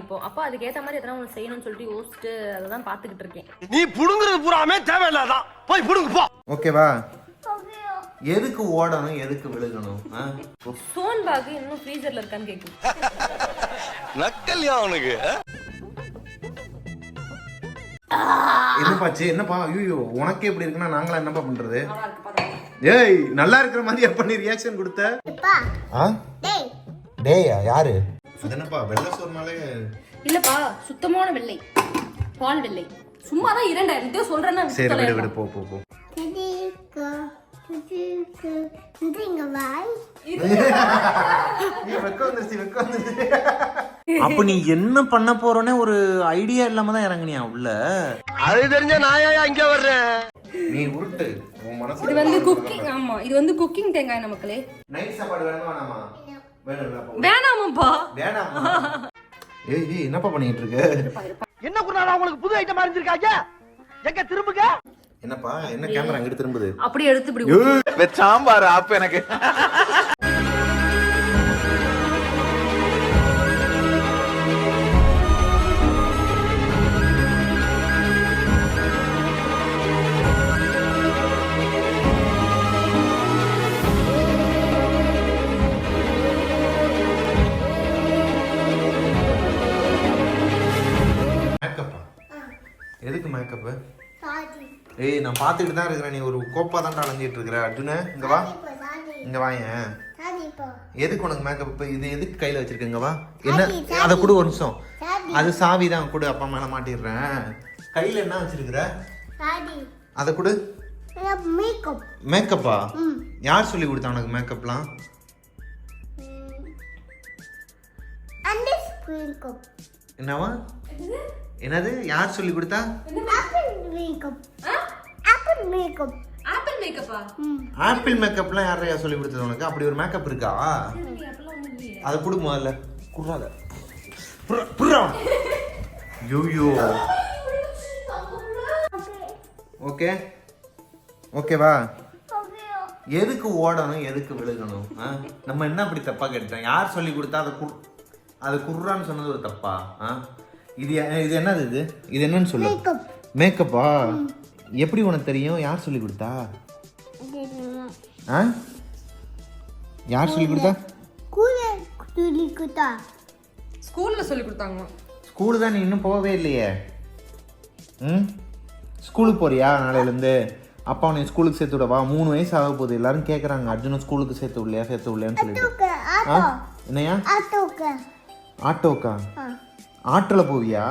இப்போ அப்போ அதுக்கு ஏத்த மாதிரி எதனா ஒன்று செய்யணும்னு சொல்லிட்டு யோசிச்சுட்டு அதை தான் பார்த்துக்கிட்டு இருக்கேன். நீ புடுங்குறது பூராமே தேவையில்லாதான் போய் புடுங்க போ. ஓகேவா? எதுக்கு ஓடணும் எதுக்கு விழுகணும் ஆ? சோன் பாகு இன்னும் ஃப்ரீசர்ல இருக்கான்னு கேட்குது நக்கல்யா அவனுக்கு என்னப்பாச்சு என்னப்பா ஐயோ உனக்கே இப்படி இருக்குன்னா நாங்களா என்னப்பா பண்றது? ஏய் நல்லா இருக்கிற மாதிரி எப்ப? நீ ரியாக்ஷன் கொடுத்த டேயா யாரு? அது என்னப்பா வெள்ளை சோறுனாலே? இல்லப்பா சுத்தமான வெள்ளை. பால் வெள்ளை. சும்மா தான் இரண்டாயிரம் இதே சொல்றேன்னா சரி விடு? விடு போ போ போ. அப்ப நீ என்ன பண்ண போறோன்னே ஒரு ஐடியா இல்லாம தான் இறங்குனியா உள்ள? அது தெரிஞ்ச நாயா இங்க வர்றேன்? நீ உருட்டு உன் மனசு இது வந்து குக்கிங் ஆமா இது வந்து குக்கிங் தேங்காய் நமக்களே நைட் சாப்பாடு வேணுமா வேணாமாப்பா. வேணாமா. ஏய் ஏய் என்னப்பா பண்ணிட்டு இருக்க என்ன குருநாதா உங்களுக்கு புது ஐட்டம் அறிஞ்சிருக்காங்க எங்க திரும்புங்க. என்னப்பா என்ன கேமரா அங்கிட்டு திரும்புது? அப்படியே எடுத்து இப்படி சாம்பார் அப்ப எனக்கு. மேக்கப்பு ஏய் நான் பார்த்துக்கிட்டு தான் இருக்கிறேன். நீ ஒரு கோப்பா தான் அலைஞ்சிட்டு இருக்கிற. அர்ஜுன இங்க வா. இங்க வாயேன் எதுக்கு உனக்கு மேக்கப் இது எதுக்கு கையில வச்சிருக்க? இங்க வா. என்ன? அதை கொடு ஒரு நிமிஷம். அது சாவி தான். கொடு அப்பா மேல மாட்டிடுறேன். கையில என்ன வச்சிருக்கிற? அதை கொடு. மேக்கப் மேக்கப்பா யார் சொல்லி கொடுத்தா உனக்கு மேக்கப்லாம் என்னவா? என்னது? யார் சொல்லி கொடுத்தா? Apple makeup apple makeup apple மேக்கப்பா apple மேக்கப்லாம் யாரையா சொல்லி கொடுத்தது உனக்கு? அப்படி ஒரு மேக்கப் இருக்கா? அதை கொடு முதல்ல குர்றாத. புர்றா- புர்றா. யூயோ ஓகே. ஓகேவா? எதுக்கு ஓடணும் எதுக்கு விழுகணும்? நம்ம என்ன அப்படி தப்பா கேட்டோம் யார் சொல்லி கொடுத்தா அதை குர் அது குர்றான்னு சொன்னது ஒரு தப்பா? ஆ? இது இது என்னது இது? இது என்னன்னு சொல்லு. மேக்கப்பா எப்படி உனக்கு தெரியும்? யார் சொல்லி கொடுத்தா? ஆ? யார் சொல்லி கொடுத்தா? கூலர் துளிக்குதா ஸ்கூல்ல சொல்லி கொடுத்தாங்க ஸ்கூலு தான் நீ இன்னும் போகவே இல்லையே. ம்? ஸ்கூலுக்கு போறியா நாளையிலேருந்து? அப்பா உன்னை ஸ்கூலுக்கு சேர்த்து விடவா? மூணு வயசு ஆக போகுது. எல்லாரும் கேட்குறாங்க அர்ஜுனை ஸ்கூலுக்கு சேர்த்து விடலையா சேர்த்து விடலையான்னு சொல்லிட்டு. என்னையா? ஆட்டோக்கு. ஆட்டோக்கா? ஆட்டோவில் போவியா?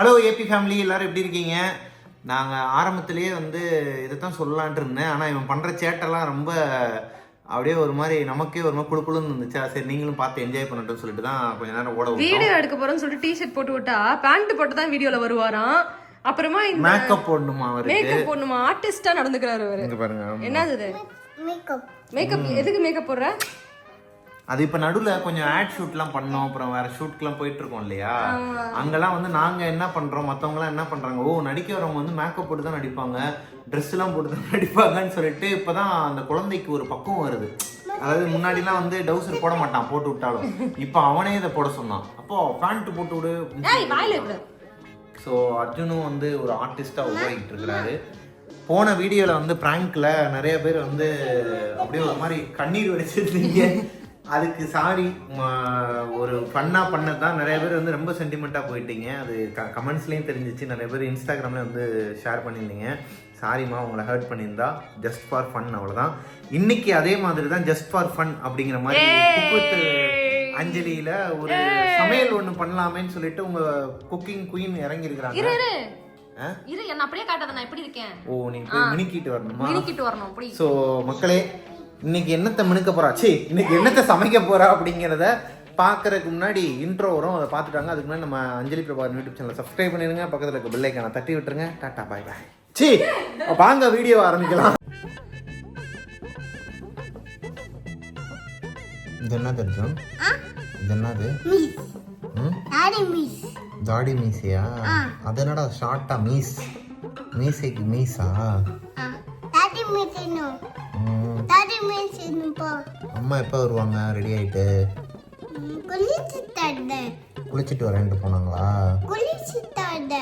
ஹலோ ஏபி ஃபேமிலி எல்லாரும் எப்படி இருக்கீங்க? நாங்கள் ஆரம்பத்திலேயே வந்து இதை தான் சொல்லலான்ட்டு இருந்தேன். ஆனால் இவன் பண்ணுற சேட்டெல்லாம் ரொம்ப அப்படியே ஒரு மாதிரி நமக்கே ஒரு மாதிரி குழு குழுன்னு இருந்துச்சா? சரி நீங்களும் பார்த்து என்ஜாய் பண்ணட்டும்னு சொல்லிட்டு தான் கொஞ்ச நேரம் ஓட வீடியோ எடுக்க போறோம்னு சொல்லிட்டு டிஷர்ட் போட்டு விட்டா பேண்ட் போட்டு தான் வீடியோல வருவாராம். அப்புறமா இந்த மேக்கப் போடணுமா அவருக்கு? மேக்கப் போடணுமா? ஆர்டிஸ்டா நடந்துக்கிறாரு அவரு. இங்க பாருங்க. என்னது இது? மேக்கப் மேக்கப் எதுக்கு மேக்கப் போடுற? அது இப்ப நடுவுல கொஞ்சம் ஆட் ஷூட்லாம் பண்ணோம். அப்புறம் வேற ஷூட்க்குலாம் போயிட்டு இருக்கோம் இல்லையா? அங்கெல்லாம் வந்து நாங்க என்ன பண்றோம்? மத்தவங்க எல்லாம் என்ன பண்றாங்க? ஓ நடிக்க வரவங்க வந்து மேக்கப் போட்டு தான் நடிப்பாங்க. ட்ரெஸ் எல்லாம் போட்டு தான் நடிப்பாங்கன்னு சொல்லிட்டு இப்பதான் அந்த குழந்தைக்கு ஒரு பக்குவம் வருது. அதாவது முன்னாடிலாம் வந்து டவுசர் போட மாட்டான் போட்டு விட்டாலும். இப்போ அவனே இதை போட சொன்னான். அப்போ பேண்ட் போட்டு விடு. ஸோ அர்ஜுனும் வந்து ஒரு ஆர்டிஸ்டா உருவாகிட்டு இருக்கிறாரு. போன வீடியோவில் வந்து ப்ராங்க்ல நிறைய பேர் வந்து அப்படியே ஒரு மாதிரி கண்ணீர் வடிச்சிருந்தீங்க. அதுக்கு சாரி ஒரு ஃபன்னாக பண்ணது தான். நிறைய பேர் வந்து ரொம்ப சென்டிமெண்ட்டாக போயிட்டீங்க. அது க கமெண்ட்ஸ்லேயும் தெரிஞ்சிச்சு. நிறைய பேர் இன்ஸ்டாகிராமில் வந்து ஷேர் பண்ணியிருந்தீங்க. சாரிம்மா உங்களை ஹர்ட் பண்ணியிருந்தா. ஜஸ்ட் ஃபார் ஃபன் அவ்வளோதான் இன்னைக்கு அதே மாதிரி தான் ஜஸ்ட் ஃபார் ஃபன் அப்படிங்கிற மாதிரி குக்குத்து அஞ்சலியில ஒரு சமையல் ஒண்ணு பண்ணலாமேன்னு சொல்லிட்டு உங்க குக்கிங் குயின் இறங்கி இரு என்ன அப்படியே காட்டாத நான் எப்படி இருக்கேன்? ஓ நீ மினுக்கிட்டு வரணுமா? மினிக்கிட்டு வரணும் அப்படி ஸோ மக்களே இன்னைக்கு என்னத்தை மினுக்க போறா? சீ இன்னைக்கு என்னத்தை சமைக்க போறா அப்படிங்கிறத பார்க்கறதுக்கு முன்னாடி இன்ட்ரோ வரும். அதை பார்த்துட்டாங்க. அதுக்கு முன்னாடி நம்ம அஞ்சலி பிரபாகர் யூடியூப் சேனலை சப்ஸ்கிரைப் பண்ணிருங்க பக்கத்தில் இருக்க பெல் ஐக்கான தட்டி விட்டுருங்க. டாட்டா பாய் பாய் சீ வாங்க வீடியோ ஆரம்பிக்கலாம். இது என்ன தெரியும் இது என்னது? மிஸ். மிஸ். தாடி மீசையா அது என்னடா ஷார்ட்டா மீஸ்? மீசைக்கு மீசா டாடி மிஸ் இன்னும். ம், டாடி மிஸ் இன்னும் போ. அம்மா எப்போ வருவாங்க? ரெடி ஆயிட்டு. தந்த குளிச்சுட்டு வரேன்ட்டு போனாங்களா? குளிச்சு தந்த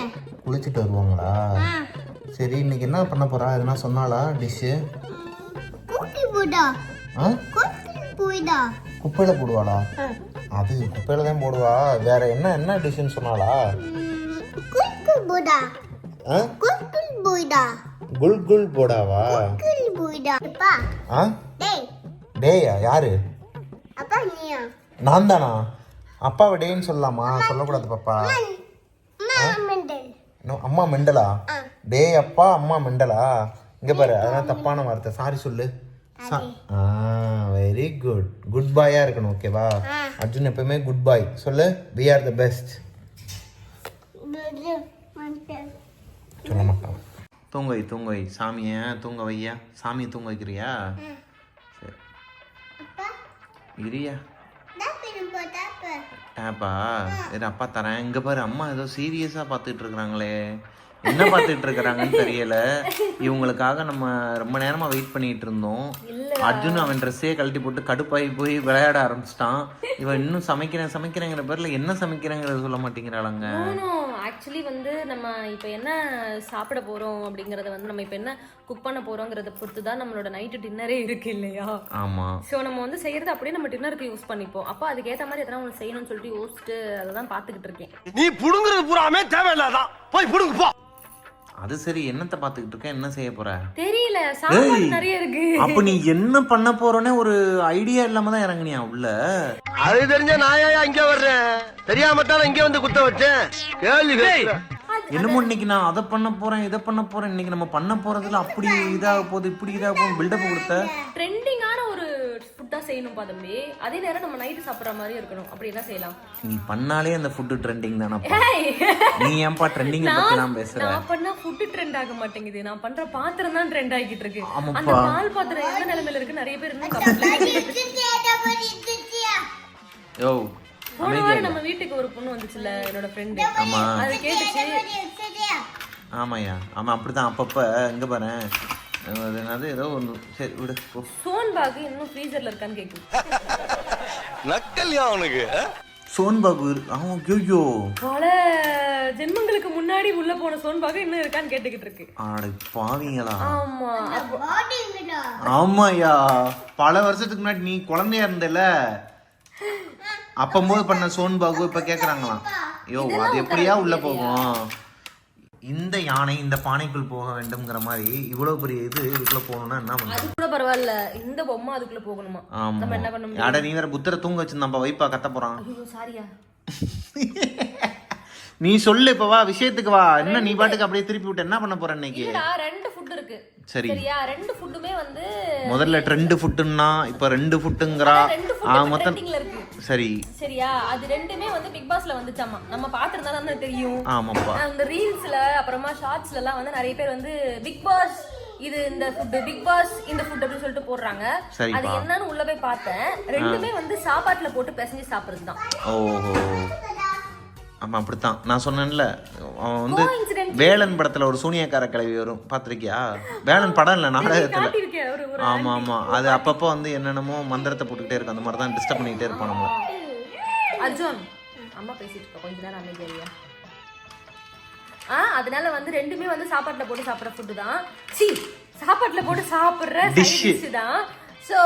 குளிச்சுட்டு வருவாங்களா? சரி இன்னைக்கு என்ன பண்ண போறா? எதுனா சொன்னாளா? டிஷ்ஷு கூட்டி போடா. ஆ? கூட்டி போயிடா குப்பையில போடுவாளா? அது குப்பையில தான் போடுவா. வேற என்ன என்ன டிஷ்ஷுன்னு சொன்னாளா? கூட்டு போடா. கூட்டு போய்டா குல் குல் போடாவா குல் போய்டா அப்பா ஆ டேய் டேயா யாரு அப்பா நீயா நான் தானா அப்பாவை டேன்னு சொல்லலாமா சொல்லக்கூடாது பாப்பா அம்மா மெண்டலா டே அப்பா அம்மா மெண்டலா இங்க பாரு அதெல்லாம் தப்பான வார்த்தை சாரி சொல்லு வெரி குட் குட் பாயா இருக்கணும் ஓகேவா அர்ஜுன் எப்பவுமே குட் பாய் சொல்லு வி ஆர் த பெஸ்ட் சொல்ல மாட்டான் தூங்க வை தூங்க வை. சாமியை தூங்க வையா? சாமியை தூங்க வைக்கிறியா? சரி. அப்பா. இரியா. ஏப்பா இது அப்பா தரேன். இங்க பாரு அம்மா ஏதோ சீரியஸா பார்த்துட்டு இருக்கிறாங்களே என்ன பார்த்துட்டு இருக்கிறாங்கன்னு தெரியல. இவங்களுக்காக நம்ம ரொம்ப நேரமா வெயிட் பண்ணிட்டு இருந்தோம் அர்ஜுன் அவன் ட்ரெஸ்ஸே கழட்டி போட்டு கடுப்பாகி போய் விளையாட ஆரம்பிச்சிட்டான். இவன் இன்னும் சமைக்கிறேன் சமைக்கிறேங்கிற பேர்ல என்ன சமைக்கிறேங்கிறத சொல்ல மாட்டேங்கிறாளுங்க. ஆக்சுவலி வந்து நம்ம இப்போ என்ன சாப்பிட போறோம் அப்படிங்கறத வந்து நம்ம இப்போ என்ன குக் பண்ண போறோங்கிறத பொறுத்து தான் நம்மளோட நைட்டு டின்னரே இருக்கு இல்லையா? ஆமா. ஸோ நம்ம வந்து செய்யறது அப்படியே நம்ம டின்னருக்கு யூஸ் பண்ணிப்போம். அப்போ அதுக்கேற்ற மாதிரி எதனா ஒன்று செய்யணும்னு சொல்லிட்டு யோசிச்சுட்டு அதை தான் பார்த்துக்கிட்டு இருக்கேன். நீ புடுங்குறது பூராமே தேவையில்லாதான் போய் புடுங்க போ அது சரி என்னத்த பார்த்துக்கிட்டு இருக்க? என்ன செய்ய போற? தெரியல சாப்பாடு. நிறைய இருக்கு. அப்ப நீ என்ன பண்ண போறோன்னே ஒரு ஐடியா இல்லாம தான் இறங்குனியா உள்ள? அது தெரிஞ்ச நான் ஏன் இங்க வர்றேன்? தெரியாம தான் இங்க வந்து குத்த வச்சேன். கேள்வி. என்னமோ இன்னைக்கு நான் அதை பண்ண போறேன் இதை பண்ண போறேன் இன்னைக்கு நம்ம பண்ண போறதுல அப்படி இதாக போகுது இப்படி இதாக போகுது பில்டப் கொடுத்த? ட்ரெண்டிங்கான ஒரு ஃபுட்டா செய்யணும்ப்பா தம்பி. அதே நேரம் நம்ம நைட்டு சாப்பிட்ற மாதிரி இருக்கணும். அப்படி என்ன செய்யலாம்? நீ பண்ணாலே அந்த ஃபுட்டு ட்ரெண்டிங் ஏய், நீ ஏன்பா ட்ரெண்டிங் பத்தி நான் பேசுற? நான் பண்ணா ஃபுட் ட்ரெண்ட் ஆக மாட்டேங்குது. நான் பண்ற பாத்திரம் தான் ட்ரெண்ட் ஆகிட்டு இருக்கு. அந்த பால் பாத்திரம் எந்த நிலைமையில இருக்கு நிறைய பேர் இன்னும் யோ போன வாரம் நம்ம வீட்டுக்கு ஒரு பொண்ணு வந்துச்சுல என்னோட ஃப்ரெண்டு ஆமா. அது கேட்டுச்சு. ஆமாய்யா. ஆமா அப்படிதான். அப்பப்ப இங்க பாரு அது என்னது? ஏதோ ஒன்று சரி விடு. போ. சோன் பாகு இன்னும் ஃப்ரீசர்ல இருக்கான்னு கேக்குது. நக்கல்யா அவனுக்கு சோன் பாபு இருக்கு. அவன் ஐயோ பல ஜென்மங்களுக்கு முன்னாடி உள்ள போன சோன் பாகு இன்னும் இருக்கான்னு கேட்டுக்கிட்டு இருக்கு. ஆட பாவீங்களா. ஆமா. ஆமாய்யா. பல வருஷத்துக்கு முன்னாடி நீ குழந்தையா இருந்தல அப்பம்போது பண்ண சோன் பாபு இப்ப கேக்குறாங்களாம். ஐயோ அது எப்படியா உள்ள போகும்? இந்த யானை இந்த பானைக்குள் போக வேண்டும்ங்கிற மாதிரி இவ்வளவு பெரிய இது இதுக்குள்ள போகணும்னா என்ன பண்ணுறது அது கூட பரவாயில்ல. இந்த பொம்மை அதுக்குள்ள போகணுமா? ஆமா. நம்ம என்ன பண்ண அட நீ வேற புத்தரை தூங்க வச்சிருந்தாப்பா வைப்பா கத்த போறான். ஐயோ சாரியா. நீ சொல்லு இப்ப வா விஷயத்துக்கு வா. என்ன நீ பாட்டுக்கு அப்படியே திருப்பி விட்டு என்ன பண்ண போற இன்னைக்கு? ரெண்டு ஃபுட் இருக்கு. சரி. சரியா? ரெண்டு ஃபுட்டுமே வந்து முதல்ல ட்ரெண்டு ஃபுட்டுன்னா இப்ப ரெண்டு ஃபுட்டுங்கிறா ரெண்டு ஆ மொத்தம் சரி. சரியா? அது ரெண்டுமே வந்து பிக் பாஸ்ல வந்துச்சாமா? நம்ம பாத்துருந்தா தானே தெரியும். ஆமாப்பா. அந்த ரீல்ஸ்ல அப்புறமா ஷார்ட்ஸ்ல எல்லாம் வந்து நிறைய பேர் வந்து பிக் பாஸ் இது இந்த ஃபுட் பிக் பாஸ் இந்த ஃபுட் அப்படின்னு சொல்லிட்டு போடுறாங்க. அது என்னன்னு உள்ள போய் பார்த்தேன். ரெண்டுமே வந்து சாப்பாட்டுல போட்டு பிசைஞ்சு சாப்பிடுறது தான் ஓஹோ. ஆமா அப்படித்தான். நான் சொன்னேன்ல அவன் வந்து. வேலன் படத்துல ஒரு சூனியக்கார கிளவி வரும். பாத்திருக்கியா? வேலன் படம் இல்ல நாடகத்துல. காட்டியிருக்கேன் ஒரு ஒரு ஆமா ஆமா. அது அப்பப்போ வந்து என்னென்னமோ மந்திரத்தை போட்டுக்கிட்டே இருக்கும். அந்த மாதிரி தான் டிஸ்டர்ப் பண்ணிக்கிட்டே இருப்பான் நம்மள. அர்ஜுன் அம்மா பேசிட்டு இருக்கா கொஞ்ச நேரம் அமைதியா ஆ அதனால வந்து ரெண்டுமே வந்து சாப்பாட்டுல போட்டு சாப்பிடுற ஃபுட்டு தான். சி சாப்பாட்டுல போட்டு சாப்பிடுற. டிஷ் தான். ஸோ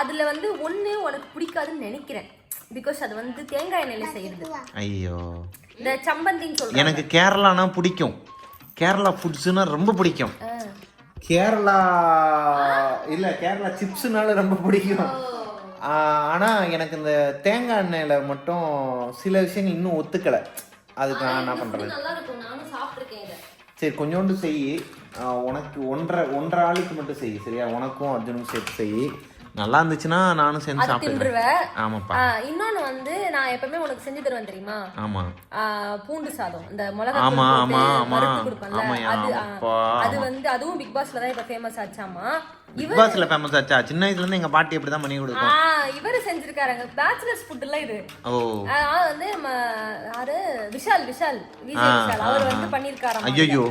அதுல வந்து ஒண்ணு உனக்கு பிடிக்காதுன்னு நினைக்கிறேன். பிகாஸ் அது வந்து தேங்காய் எண்ணெயில செய்யறது. ஐயோ. இந்த சம்பந்தின்னு சொல்றாங்க. எனக்கு கேரளானா பிடிக்கும். கேரளா ஃபுட்ஸ்னா ரொம்ப பிடிக்கும். கேரளா இல்ல கேரளா சிப்ஸ்னால ரொம்ப பிடிக்கும். ஆ, ஆனா எனக்கு இந்த தேங்காய் எண்ணெயில மட்டும் சில விஷயங்கள் இன்னும் ஒத்துக்கல. அதுக்கு நான் என்ன இதை. சரி கொஞ்சோண்டு செய். உனக்கு ஒன்றரை ஒன்றரை ஆளுக்கு மட்டும் செய் சரியா? உனக்கும் அர்ஜுனுக்கும் சேர்த்து செய். நல்லா இருந்துச்சுன்னா நானும் செஞ்சு தின்றுவேன் ஆமாப்பா. இன்னொன்னு வந்து நான் எப்பவுமே உனக்கு செஞ்சு தருவேன் தெரியுமா? ஆமா. பூண்டு சாதம். இந்த மிளகா ஆமா, ஆமா, ஆமா. ஆமாய்யா, அது ஆமா. வந்து அதுவும் பிக் பாஸ்ல தான் இப்ப ஃபேமஸ் ஆச்சாமா? பிக் பாஸ்ல ஃபேமஸ் ஆச்சா? சின்ன வயசுல இருந்து எங்க பாட்டி அப்படிதான் பண்ணி ஆ கொடுக்கும் இவர் செஞ்சிருக்காருங்க. பேச்சுலர்ஸ் ஃபுட் எல்லாம் இது. ஓ. ஆ, வந்து நம்ம யாரு? விஷால் விஷால். விஜய் விஷால். அவர். வந்து பண்ணிருக்காராம் ஐயோ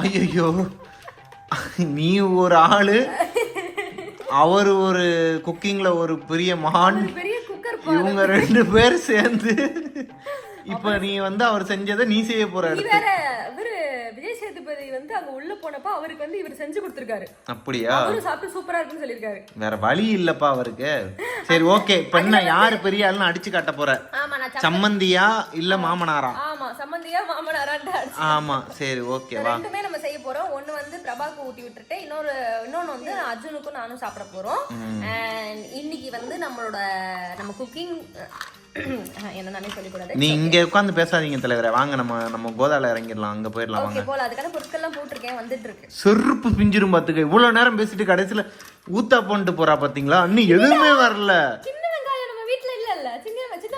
ஐயோ நீ ஒரு ஆளு. அவர் ஒரு குக்கிங்ல ஒரு பெரிய மகான். இவங்க ரெண்டு பேர் சேர்ந்து. இப்ப நீ வந்து அவர் செஞ்சதை நீ செய்ய போற நீ அடுத்து வேற இவரு விஜய் சேதுபதி வந்து அங்க உள்ள போனப்ப அவருக்கு வந்து இவர் செஞ்சு கொடுத்திருக்காரு. அப்படியா? அவரும் சாப்பிட்டு சூப்பரா இருக்குன்னு சொல்லியிருக்காரு. வேற வழி இல்லப்பா அவருக்கு. சரி ஓகே. இப்ப என்ன யாரு பெரிய ஆளுன்னு அடிச்சு காட்ட போற? சம்மந்தியா இல்ல மாமனாரா? ஆமா சம்மந்தியா அடிச்சு ஆமா சரி ஓகேவா ரெண்டுமே நம்ம செய்ய போறோம். ஒண்ணு வந்து பிரபாக்கு ஊட்டி விட்டுட்டு இன்னொரு இன்னொன்னு வந்து அர்ஜுனுக்கும் நானும் சாப்பிட போறோம். And இன்னைக்கு வந்து நம்மளோட நம்ம குக்கிங் நீ இங்க உட்காந்து பேசாதீங்க தலைவரே. வாங்க நம்ம நம்ம கோதால இறங்கிடலாம். அங்க போயிடலாம். வாங்க. போல அதுக்கான பொருட்கள்லாம் போட்டிருக்கேன். வந்துட்டு இருக்கு. செருப்பு பிஞ்சிரும் பாத்துக்க. இவ்வளவு நேரம் பேசிட்டு கடைசியில ஊத்தா பண்ணிட்டு போறா பாத்தீங்களா? இன்னும் எதுவுமே வரல.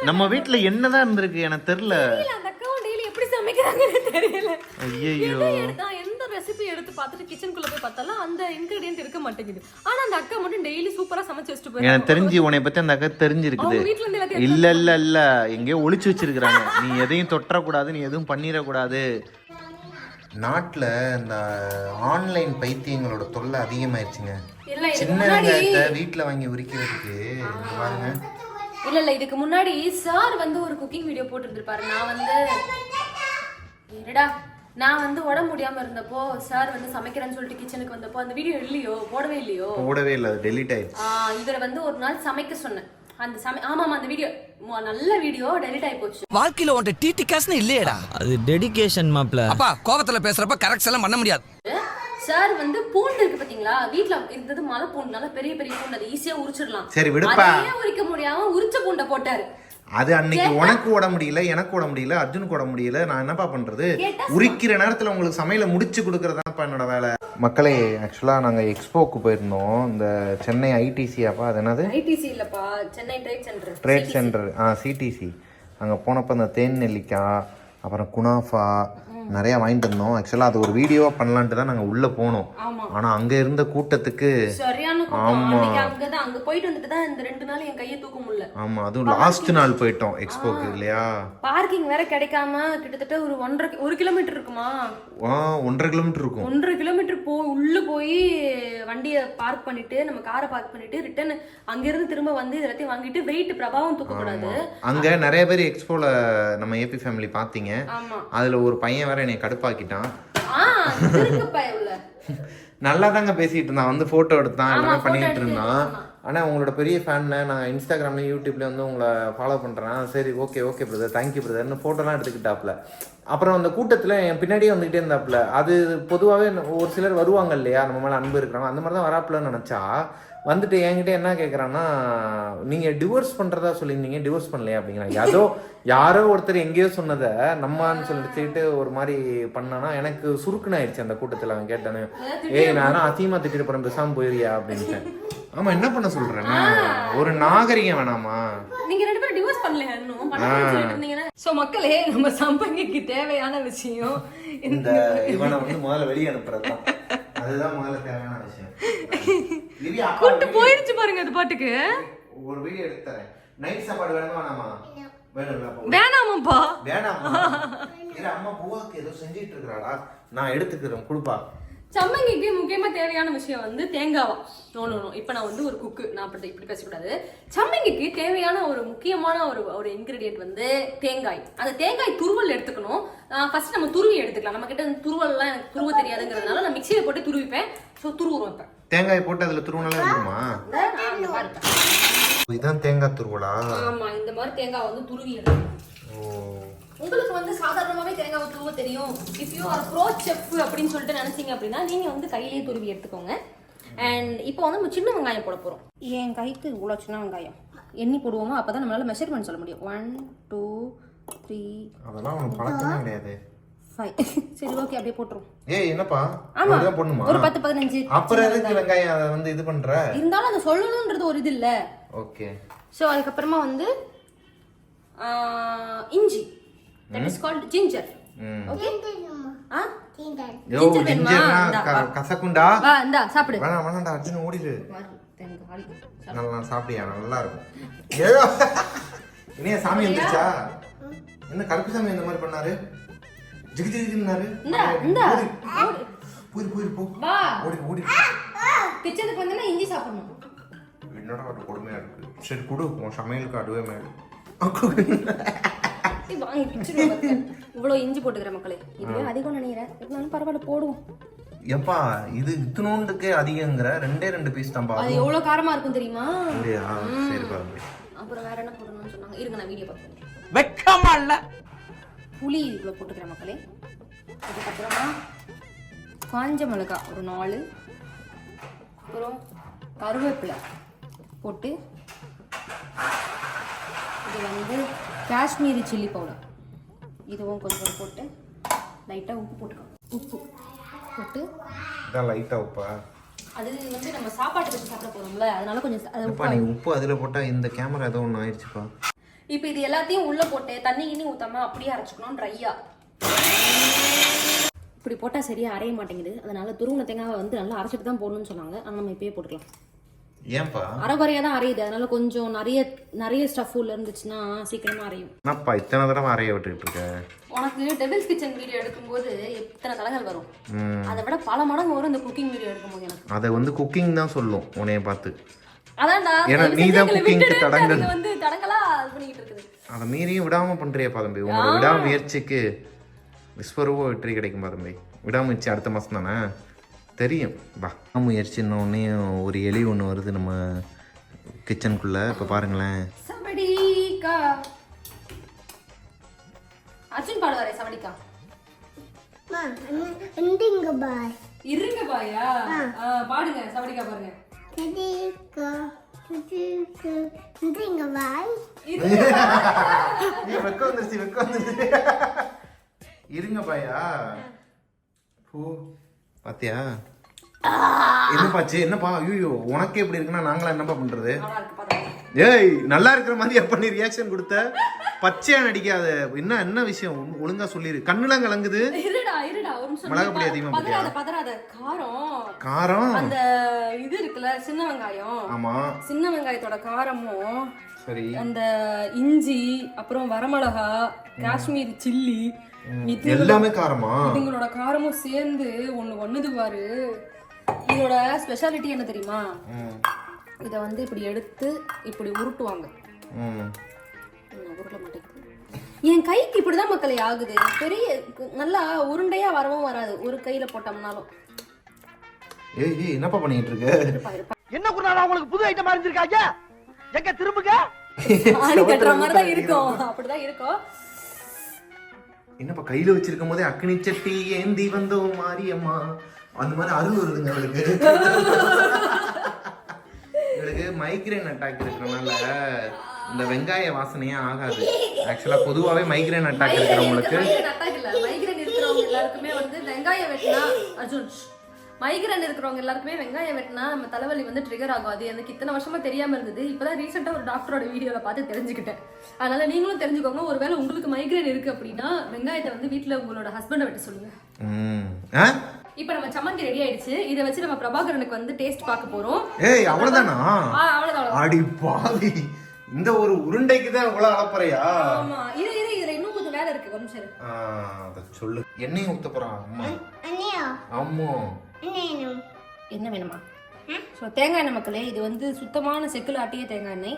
நம்ம வீட்ல என்னதான் இருந்திருக்கு எனக்கு தெரியல. அந்த அக்காவும் டெய்லி எப்படி சமைக்கிறாங்கன்னு தெரியல. ஐயையோ. எதை எடுத்தா எந்த ரெசிபி எடுத்து பார்த்துட்டு கிச்சனுக்குள்ள போய் பார்த்தாலும் அந்த இன்கிரிடியன்ட் இருக்க மாட்டேங்குது. ஆனா அந்த அக்கா மட்டும் டெய்லி சூப்பரா சமைச்சு வச்சுட்டு போய் எனக்கு தெரிஞ்சு உன்னை பத்தி அந்த அக்கா தெரிஞ்சிருக்குது. வீட்ல இருந்து எல்லாத்தையும் இல்ல இல்ல இல்ல. எங்கேயோ ஒளிச்சு வச்சிருக்கிறாங்க. நீ எதையும் தொட்டக்கூடாது நீ எதுவும் பண்ணிடக்கூடாது. நாட்டில் இந்த ஆன்லைன் பைத்தியங்களோட தொல்லை அதிகமாயிருச்சுங்க. சின்ன வெங்காயத்தை வீட்டில் வாங்கி உரிக்கிறதுக்கு. பாருங்க. இல்ல இல்ல. இதுக்கு முன்னாடி சார் வந்து ஒரு குக்கிங் வீடியோ போட்டுருந்துருப்பாரு. நான் வந்து இருடா நான் வந்து உடம்பு முடியாம இருந்தப்போ சார் வந்து சமைக்கிறேன்னு சொல்லிட்டு கிச்சனுக்கு வந்தப்போ அந்த வீடியோ இல்லையோ? போடவே இல்லையோ? போடவே இல்லை டெலிட் ஆயிடுச்சு. இவரை வந்து ஒரு நாள் சமைக்க சொன்னேன். அந்த சமை ஆமாமா அந்த வீடியோ நல்ல வீடியோ டெலிட் ஆகி போச்சு. வாழ்க்கையில உன்ட்ட டிடி காசுன்னு இல்லையேடா. அது டெடிகேஷன் மாப்ள. அப்பா கோவத்துல பேசுறப்ப கரெக்ட் எல்லாம் பண்ண முடியாது. சார் வந்து பூண்டு இருக்கு பாத்தீங்களா? வீட்ல இருந்தது மலை பூண்டு நல்ல பெரிய பெரிய பூண்டு அது ஈஸியா உரிச்சிடலாம். சரி, விடுப்பா. அதையே உரிக்க முடியாம உரிச்ச பூண்டை போட்டாரு. அது அன்னைக்கு உனக்கு ஓட முடியல எனக்கு ஓட முடியல அர்ஜுனுக்கு ஓட முடியல நான் என்னப்பா பண்றது? உரிக்கிற நேரத்துல உங்களுக்கு சமையல முடிச்சு கொடுக்கறதாப்பா என்னோட வேலை. மக்களே ஆக்சுவலா நாங்க எக்ஸ்போக்கு போயிருந்தோம். இந்த சென்னை ஐடிசி அப்பா அது என்னது? ஐடிசி இல்லப்பா. Chennai trade center trade center ஆ சிடிசி அங்கே போனப்போ அந்த தேன் நெல்லிக்காய் அப்புறம் குனாஃபா நிறையா வாங்கிட்டு இருந்தோம் ஆக்சுவலாக அது ஒரு வீடியோவாக பண்ணலான்ட்டு தான் நாங்கள் உள்ளே போனோம். ஆமா. ஆனால் அங்கே இருந்த கூட்டத்துக்கு சரியான அங்கதான் அங்க போயிட்டு வந்துட்டு தான் இந்த ரெண்டு நாள் என் கையை தூக்க முடியல. ஆமாம் அதுவும் லாஸ்ட் நாள் போயிட்டோம் எக்ஸ்போக்கு இல்லையா? பார்க்கிங் வேற கிடைக்காம கிட்டத்தட்ட ஒரு ஒன்றரை ஒரு கிலோமீட்டர் இருக்குமா? ஆ ஒன்றரை கிலோமீட்டர் இருக்கும். ஒன்றரை கிலோமீட்டர் போ உள்ள போய் வண்டியை பார்க் பண்ணிட்டு நம்ம காரை பார்க் பண்ணிட்டு ரிட்டர்ன் அங்கிருந்து திரும்ப வந்து எல்லாத்தையும் வாங்கிட்டு வெயிட் பிரபாவம் தூக்க கூடாது அங்கே நிறைய பேர் எக்ஸ்போவில் நம்ம ஏபி ஃபேமிலி பார்த்தீங்க. ஆமா. அதில் ஒரு பையன் வேற என்னை கடுப்பாக்கிட்டான். நல்லா தாங்க பேசிட்டு இருந்தான். வந்து ஃபோட்டோ எடுத்தான். எல்லாமே பண்ணிட்டு இருந்தான். ஆனால் உங்களோட பெரிய ஃபேன்னு நான் இன்ஸ்டாகிராம்ல யூடியூப்ல வந்து உங்களை ஃபாலோ பண்ணுறேன் சரி okay okay brother thank you பிரதர்னு ஃபோட்டோலாம் எடுத்துக்கிட்டாப்ல. அப்புறம் அந்த கூட்டத்தில் என் பின்னாடியே வந்துக்கிட்டே இருந்தாப்புல அது பொதுவாகவே ஒரு சிலர் வருவாங்க இல்லையா? நம்ம மேலே அன்பு இருக்கிறாங்க அந்த மாதிரி தான் வராப்புலன்னு நினச்சா வந்துட்டு என்கிட்ட என்ன கேட்குறான்னா நீங்கள் டிவோர்ஸ் பண்ணுறதா சொல்லியிருந்தீங்க. டிவோர்ஸ் பண்ணலையா? அப்படிங்கிறாங்க. யாரோ யாரோ ஒருத்தர் எங்கேயோ சொன்னதை நம்மான்னு சொல்லிட்டு ஒரு மாதிரி பண்ணானா எனக்கு சுருக்குன்னு ஆயிடுச்சு அந்த கூட்டத்தில். அவன் கேட்டானே ஏய் நானும் அசிங்கமா திட்டிட்டு போறேன். பேசாம போயிருயா அப்படின்ட்டு ஆமா என்ன பண்ண சொல்றேன் ஒரு நாகரிகம் வேணாமா? நீங்க ரெண்டு பேரும் டிவோர்ஸ் பண்ணலையா இன்னும்? சோ மக்களே நம்ம சம்பங்கிக்கு தேவையான விஷயம் இந்த இவனை வந்து முதல்ல வெளியே அனுப்புறது அதுதான் முதல்ல தேவையான விஷயம். கூட்டு போயிருச்சு பாருங்க அது பாட்டுக்கு. ஒரு வீடியோ எடுத்து தரேன். நைட் சாப்பாடு வேணுமா வேணாமா. வேணாமாப்பா வேணாமா? அம்மா பூவாக்கு ஏதோ செஞ்சிட்டு இருக்கிறாடா. நான் எடுத்துக்கிறேன் கொடுப்பா. சம்மங்கிக்கு முக்கியமா தேவையான விஷயம் வந்து தேங்காவா? நோ இப்போ நான் வந்து ஒரு குக்கு நான் அப்படி இப்படி பேசக்கூடாது. சம்மங்கிக்கு தேவையான ஒரு முக்கியமான ஒரு ஒரு இன்கிரிடியன்ட் வந்து தேங்காய். அந்த தேங்காய் துருவல் எடுத்துக்கணும். ஃபர்ஸ்ட் நம்ம துருவி எடுத்துக்கலாம். நம்ம கிட்ட துருவல்லாம் எனக்கு துருவ தெரியாதுங்கிறதுனால நான் மிக்சியில போட்டு துருவிப்பேன். ஸோ துருவுறோம் இப்போ. தேங்காய் போட்டு அதுல துருவனால வந்துருமா. இதான் தேங்காய் துருவலா? ஆமா இந்த மாதிரி தேங்காய் வந்து துருவி எடுக்கணும் ஓ. உங்களுக்கு வந்து சாதாரணமாவே தேங்காய் துருவ தெரியும். If you are pro chef அப்படின்னு சொல்லிட்டு நினைச்சீங்க அப்படின்னா நீங்க வந்து கையிலேயே துருவி எடுத்துக்கோங்க. அண்ட் இப்போ வந்து நம்ம சின்ன வெங்காயம் போட போறோம். என் கைக்கு இவ்வளோ சின்ன வெங்காயம்? எண்ணி போடுவோமோ? அப்பதான் நம்மளால மெஷர்மெண்ட் சொல்ல முடியும். ஒன் டூ த்ரீ அதெல்லாம் உனக்கு பழக்கமே கிடையாது. சரி ஓகே அப்படியே போட்டுரும். ஏய் என்னப்பா? ஆமா. பண்ணுமா ஒரு பத்து பதினஞ்சு. அப்புறம் எதுக்கு வெங்காயம் அதை வந்து இது பண்ற? இருந்தாலும் அதை சொல்லணுன்றது ஒரு இது இல்ல. ஓகே ஸோ அதுக்கப்புறமா வந்து ஆஹ், இஞ்சி. That is called ginger okay வேணுமா? கசக்குண்டா? வா இந்தா சாப்பிடு. வேணாம் வேணாம்டா அர்ஜுன் ஓடிடு. நல்லா சாப்பிட்டியா நல்லா இருக்கும் ஏயோ இனிய சாமி வந்துருச்சா என்ன கருப்பு சாமி இந்த மாதிரி பண்ணாரு? ஜிகு ஜிகுன்னாரு. போயிரு போயிரு போ. வா. ஓடி ஓடி. கிச்சனுக்கு வந்தீங்கன்னா இஞ்சி சாப்பிடணும். என்னடா ஒரு கொடுமையா இருக்கு? சரி கொடு. உன் சமையலுக்கு அடுவே மேலே. ஏய், வாங்கி பிச்சிருவேன் பாத்துக்க. இவ்வளவு இஞ்சி போட்டுக்கிறேன் மக்களே. இதுவே அதிகம் நினைக்கிறேன். இருந்தாலும் பரவாயில்ல போடுவோம். எப்பா இது இத்தினோண்டுக்கே அதிகங்கிற ரெண்டே ரெண்டு பீஸ் தான்ப்பா. அது எவ்வளவு காரமா இருக்கும் தெரியுமா? இல்லையா சரி பாருங்க அப்புறம் வேற என்ன போடணும்னு சொன்னாங்க? இருங்க நான் வீடியோ பார்ப்பேன். வெக்கமா இல்ல புளி இவ்வளோ போட்டுக்கிறேன் மக்களே. அதுக்கப்புறமா காஞ்ச மிளகா ஒரு நாலு. அப்புறம் கருவேப்பிலை போட்டு இது வந்து காஷ்மீரி சில்லி பவுடர் இதுவும் கொஞ்சம் போட்டு லைட்டாக உப்பு போட்டுக்கணும் உப்பு போட்டு இதான் லைட்டாக உப்பா? அது வந்து நம்ம சாப்பாட்டு வச்சு சாப்பிட போகிறோம்ல அதனால கொஞ்சம் அது எப்பா நீ உப்பு அதில் போட்டால் இந்த கேமரா ஏதோ ஒன்று ஆயிடுச்சுப்பா. இப்போ இது எல்லாத்தையும் உள்ள போட்டு தண்ணி கிண்ணி ஊத்தாம அப்படியே அரைச்சுக்கணும் ட்ரையா இப்படி போட்டா சரியா அரைய மாட்டேங்குது. அதனால துருவன தேங்காவை வந்து நல்லா அரைச்சிட்டு தான் போடணும்னு சொன்னாங்க. ஆனா நம்ம இப்பயே போட்டுக்கலாம். ஏன்பா? அரைகுறையா தான் அரையுது அதனால கொஞ்சம் நிறைய நிறைய ஸ்டஃப் உள்ள இருந்துச்சுன்னா சீக்கிரமா அரையும் என்னப்பா இத்தனை தடவை அறைய விட்டுக்கிட்டு இருக்க? உனக்கு டெபிள்ஸ் கிச்சன் வீடியோ எடுக்கும்போது எத்தனை தடங்கள் வரும். அதை விட பல மடங்கு வரும் இந்த குக்கிங் வீடியோ எடுக்கும்போது எனக்கு. அதை வந்து குக்கிங் தான் சொல்லும் உன்னைய பார்த்து. அதான்டா ஏன்னா நீ தான் தடங்கல். வந்து இது பண்ணிக்கிட்டு இருக்குது. அதை மீறியும் விடாம பண்றியப்பா தம்பி உங்களோட விடாமுயற்சிக்கு விஸ்வரூப வெற்றி கிடைக்குமா தம்பி விடாமுயற்சி அடுத்த மாதம் தானே? தெரியும். வா. விடாமுயற்சின்னொடனே ஒரு எலி ஒன்று வருது நம்ம கிச்சனுக்குள்ளே இப்போ பாருங்களேன். சவடிக்கா அர்ஜுன் பாடுவாரே சவடிக்கா. அம்மா இண்டிங்க பாய். இருங்க பாயா. ஆ, பாடுங்க சவடிக்கா பாருங்க. இண்டிங்க இண்டிங்க பாய். நீ வெக்க வந்துருச்சு வெக்க வந்துருச்சு இருங்க பாயா. பூ. பாத்தியா? என்னப்பாச்சு என்னப்பா? ஐயோ உனக்கே இப்படி இருக்குன்னா நாங்களாம் என்னப்பா பண்றது? ஏய் நல்லா இருக்கிற மாதிரி எப்ப நீ ரியாக்ஷன் கொடுத்த? பச்சையா நடிக்காத. என்ன என்ன விஷயம்? ஒழு- ஒழுங்கா சொல்லிரு. கண்ணுலாம் கலங்குது. இருடா இருடா ஒரு நிமிஷம் மிளகாய் பொடி அதிகமா பதறாத பதறாத. காரம். காரம்? அந்த இது இருக்குல்ல சின்ன வெங்காயம். ஆமா. சின்ன வெங்காயத்தோட காரமும் சரி. அந்த இஞ்சி அப்புறம் வரமிளகா காஷ்மீரி சில்லி எல்லாமே காரமா? இதுங்களோட காரமும் சேர்ந்து ஒண்ணு பண்ணுது பாரு. இதோட ஸ்பெஷாலிட்டி என்ன தெரியுமா? இத வந்து இப்படி எடுத்து இப்படி உருட்டுவாங்க. உருட்ட மாட்டேங்குது என் கைக்கு இப்படிதான் மக்களே ஆகுது. பெரிய நல்லா உருண்டையா வரவும் வராது. ஒரு கையில போட்டோம்னாலும். ஏய் ஏய், என்னப்பா பண்ணிட்டு இருக்க இருப்பா, இருப்பா. என்ன குருநாதா உங்களுக்கு புது ஐட்டம் அறிஞ்சிருக்காங்க? எங்க திரும்புங்க? ஆணி கட்டுற மாதிரி தான் இருக்கும். அப்படிதான் இருக்கும். என்னப்பா கையில வச்சிருக்கும் போதே அக்னி சட்டி ஏந்தி வந்தோம் மாரியம்மா. அந்த மாதிரி அருள் வருதுங்க அவளுக்கு இவளுக்கு மைக்ரேன் அட்டாக் இருக்கிறனால இந்த வெங்காய வாசனையே ஆகாது. ஆக்சுவலா பொதுவாவே மைக்ரேன் அட்டாக் இருக்கிறவங்களுக்கு மைக்ரேன் இருக்கிறவங்க எல்லாருக்குமே வந்து வெட்டினா அர்ஜுன் மைக்ரேன் இருக்கிறவங்க எல்லாருக்குமே வெங்காயம் வெட்டினா நம்ம தலைவலி வந்து ட்ரிகர் ஆகும் அது எனக்கு இத்தனை வருஷமா தெரியாம இருந்தது. இப்பதான் ரீசெண்டா ஒரு டாக்டரோட வீடியோல பார்த்து தெரிஞ்சுக்கிட்டேன். அதனால நீங்களும் தெரிஞ்சுக்கோங்க. ஒருவேளை உங்களுக்கு மைக்ரேன் இருக்கு அப்படின்னா வெங்காயத்தை வந்து வீட்ல உங்களோட ஹஸ்பண்டை வெட்ட சொல்லுங்க. ம். ஆ? இப்போ நம்ம சம்மந்தி ரெடி ஆயிடுச்சு. இதை வச்சு நம்ம பிரபாகரனுக்கு வந்து டேஸ்ட் பார்க்க போறோம். ஏய் அவ்வளவுதானா? ஆ, அவ்வளவுதான். அடி பாவி. இந்த ஒரு உருண்டைக்கு தான் இவ்வளவு அளப்பறையா? ஆமா. இரு இரு. இதுல இன்னும் கொஞ்சம் வேலை இருக்கு. இரு. ஆ, அத சொல்லு. எண்ணெய் ஊத்த போறான் அம்மா. அண்ணியா? அம்மோ என்ன வேணுமா? ஸோ தேங்காய் எண்ணெய் மக்களே இது வந்து சுத்தமான செக்கில் ஆட்டிய தேங்காய் எண்ணெய்.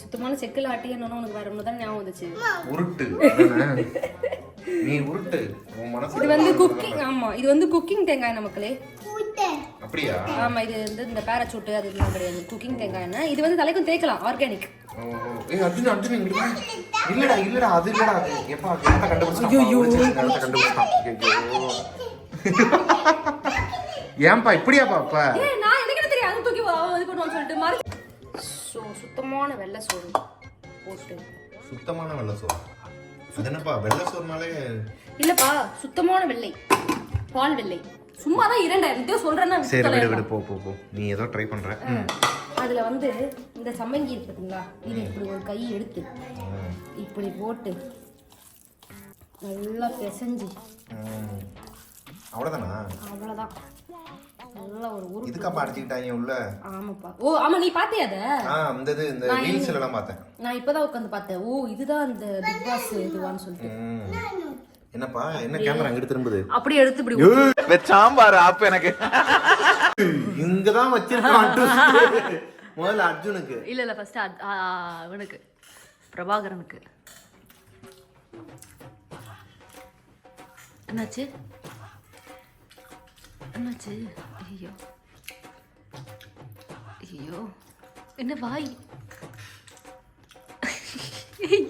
சுத்தமான செக்கில் ஆட்டிய எண்ணெய் உனக்கு வேற ஒன்று தான் ஞாபகம் வந்துச்சு? உருட்டு? நீ உருட்டு. உன் மனசு இது வந்து குக்கிங் ஆமா இது வந்து குக்கிங் தேங்காய் எண்ணெய் மக்களே. அப்படியா? ஆமா இது வந்து இந்த பேராச்சூட்டு அது இதெல்லாம் கிடையாது. குக்கிங் தேங்காய் எண்ணெய். இது வந்து தலைக்கும் தேய்க்கலாம் ஆர்கானிக். ஏய் அர்ஜுன் அர்ஜுன். இல்லடா இல்லடா அது இல்லடா அது எப்பா கண்டுபிடிச்சான்? ஐயோ. ஏன்பா இப்படியாப்பா அப்ப? ஏ நான் எனக்கு என்ன தெரியும்? தூக்கி வா- இது பண்ணுவான்னு சொல்லிட்டு மாறி சுத்தமான வெள்ளை சோறு போட்டு. சுத்தமான வெள்ளை சோறு. அது என்னப்பா வெள்ளை சோறுனாலே இல்லப்பா சுத்தமான வெள்ளை. பால் வெள்ளை. சும்மா தான் இரண்டாயிரம் சொல்றேன்னா சரி விடு. விடு போ போ போ. நீ ஏதோ ட்ரை பண்ற. அதுல வந்து இந்த சம்மங்கி இருக்கு இது இப்படி ஒரு கை எடுத்து. இப்படி போட்டு நல்லா பிசைஞ்சு ம். அவ்வளவுதானா? அவ்வளவுதான். நல்லா ஒரு உரு இதுக்காப்பா அடிச்சுக்கிட்டாங்க உள்ள. ஆமாப்பா. ஓ ஆமா நீ பாத்தியா அத? ஆ அந்த இது இந்த ரீல்ஸ்ல எல்லாம் பார்த்தேன். நான் இப்பதான் உட்காந்து பார்த்தேன். ஓ இதுதான் இந்த பிக் பாஸ் இதுவான்னு சொல்லிட்டு. என்னப்பா? என்ன கேமரா அங்கிட்டு திரும்புது? அப்படியே எடுத்து இப்படி சாம்பார் ஆப் எனக்கு. இங்கதான் வச்சிருக்கான் twist. முதல்ல அர்ஜுனுக்கு. இல்ல இல்ல ஃபர்ஸ்ட் அவனுக்கு. பிரபாகரனுக்கு. என்னாச்சு? என்னாச்சு? ஐயோ ஐயோ என்ன வாய்?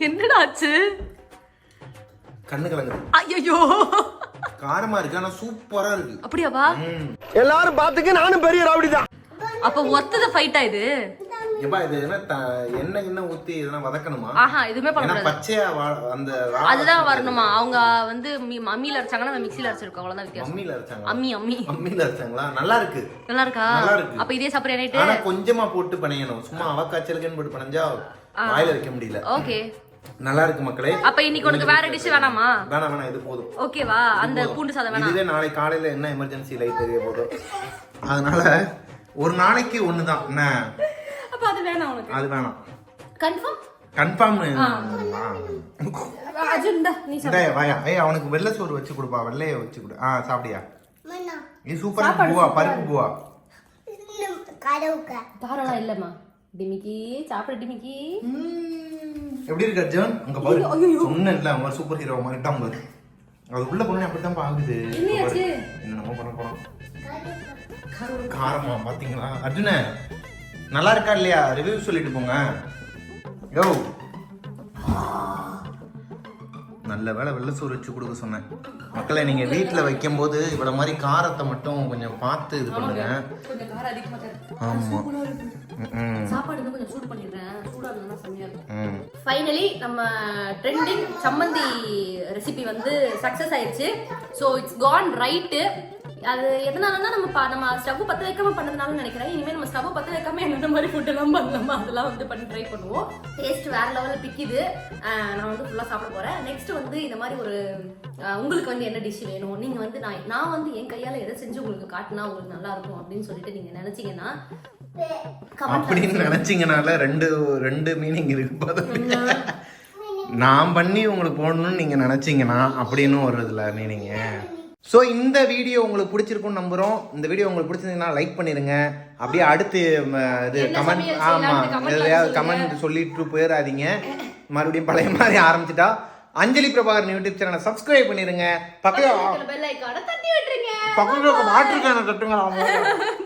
என்னடா ஆச்சு? கண்ணு கலங்குது. ஐயோ காரமா இருக்கு ஆனா சூப்பரா இருக்கு. அப்படியாவா. எல்லாரும் பாத்துக்க நானும் பெரிய ராவடி தான் அப்ப ஒத்தத ஃபைட்டா இது? எப்பா இது என்ன எண்ணெய் என்ன ஊத்தி இதெல்லாம் வதக்கணுமா? ஆஹா எதுவுமே பண்ண பச்சையா அந்த அதுதான் வரணுமா? அவங்க வந்து அம்மியில அரைச்சாங்கன்னா நம்ம மிக்ஸில அரைச்சிருக்கோம். அவ்வளவுதான் வித்தியாசம். மம்மியில அரைச்சாங்களா? அம்மி அம்மி. மம்மியில அரைச்சாங்களா? நல்லா இருக்கு. நல்லா இருக்கா? நல்லா இருக்கு. அப்ப இதே சாப்பிட்ற நைட்டு? ஆனா கொஞ்சமா போட்டு பணையணும். சும்மா அவக்காய்ச்சலுக்குன்னு போட்டு பணைஞ்சா வாயில வைக்க முடியல. ஓகே. நல்லா இருக்கு மக்களே. அப்ப இன்னைக்கு உனக்கு வேற டிஷ் வேணாமா? வேணாம் வேணாம். இது போதும். ஓகேவா அந்த. பூண்டு சாதம் வேணாம். இதுவே நாளை காலையில என்ன எமர்ஜென்சி லைட் தெரிய போதும் அதனால ஒரு நாளைக்கு ஒண்ணுதான். என்ன? அப்ப அது வேணாம் உனக்கு. அது வேணாம். கன்ஃபார்ம் கன்ஃபார்ம் அவனுக்கு வெள்ளை சோறு வச்சு கொடுப்பா. வெள்ளைய வச்சு கொடு. ஆ சாப்பிடியா? இது சூப்பரா பூவா பருப்பு பூவா தாராளம் இல்லம்மா. டிமிக்கி சாப்பிட டிமிக்கி. எப்படி இருக்கு அர்ஜுன்? உங்க பாரு. சொன்னேன்ல அவன் சூப்பர் ஹீரோ மாதிரி. தான் பாரு. அது உள்ள போனே அப்படித்தான் ஆகுது. என்னையாச்சு? என்னமோ பண்ண போறோம் காரமா பாத்தீங்களா? அர்ஜுன. நல்லா இருக்கா இல்லையா? ரிவ்யூ சொல்லிட்டு போங்க. யோ. நல்ல வேளை வெள்ளை சோறு வச்சு கொடுக்க சொன்னேன். மக்களை நீங்க வீட்டுல வைக்கும் போது இவ்வளவு மாதிரி காரத்தை மட்டும் கொஞ்சம் பார்த்து இது பண்ணுங்க. கொஞ்சம் காரம் அதிகமா தரு. ஆமா. ம், சாப்பாடு இன்னும் கொஞ்சம் சூடு பண்ணிடுறேன். சூடா இருந்தா செம்மையா இருக்கும். ம். ஃபைனலி நம்ம ட்ரெண்டிங் சம்மந்தி ரெசிபி வந்து சக்ஸஸ் ஆயிடுச்சு. ஸோ இட்ஸ் கான் ரைட்டு அது எதனாலன்னா நம்ம ப- நம்ம ஸ்டவ் பற்ற வைக்காம பண்ணதுனால நினைக்கிறேன். இனிமேல் நம்ம ஸ்டவ் பற்ற வைக்காம என்னென்ன மாதிரி ஃபுட் எல்லாம் பண்ணலாமா அதெல்லாம் வந்து பண்ணி ட்ரை பண்ணுவோம். டேஸ்ட் வேற லெவலில் பிக்குது. நான் வந்து ஃபுல்லாக சாப்பிட போறேன். நெக்ஸ்ட் வந்து இந்த மாதிரி ஒரு உங்களுக்கு வந்து என்ன டிஷ் வேணும்? நீங்க வந்து நான் நான் வந்து என் கையால எதை செஞ்சு உங்களுக்கு காட்டினா உங்களுக்கு நல்லா இருக்கும் அப்படின்னு சொல்லிட்டு நீங்க நினைச்சீங்கன்னா அப்படின்னு நினைச்சீங்கனால ரெண்டு ரெண்டு மீனிங் இருக்கு. நான் பண்ணி உங்களுக்கு போடணும்னு நீங்க நினைச்சீங்கன்னா அப்படின்னு ஒரு இதுல மீனிங்க ஸோ இந்த வீடியோ உங்களுக்கு பிடிச்சிருக்கும்னு நம்புறோம். இந்த வீடியோ உங்களுக்கு பிடிச்சிருந்தீங்கன்னா லைக் பண்ணிருங்க. அப்படியே அடுத்து இது கமெண்ட் சமையல் ஆமா செய்யலாம்னு comment ல எதையாவது சொல்லுங்க. கமெண்ட் சொல்லிட்டு போயிடாதீங்க மறுபடியும் பழைய மாதிரி ஆரம்பிச்சிட்டா. அஞ்சலி பிரபாகரன் யூடியூப் சேனலை சப்ஸ்கிரைப் பண்ணிருங்க. பக்கத்துல பக்கத்துல வாட்டர் கேனை கட்டுங்க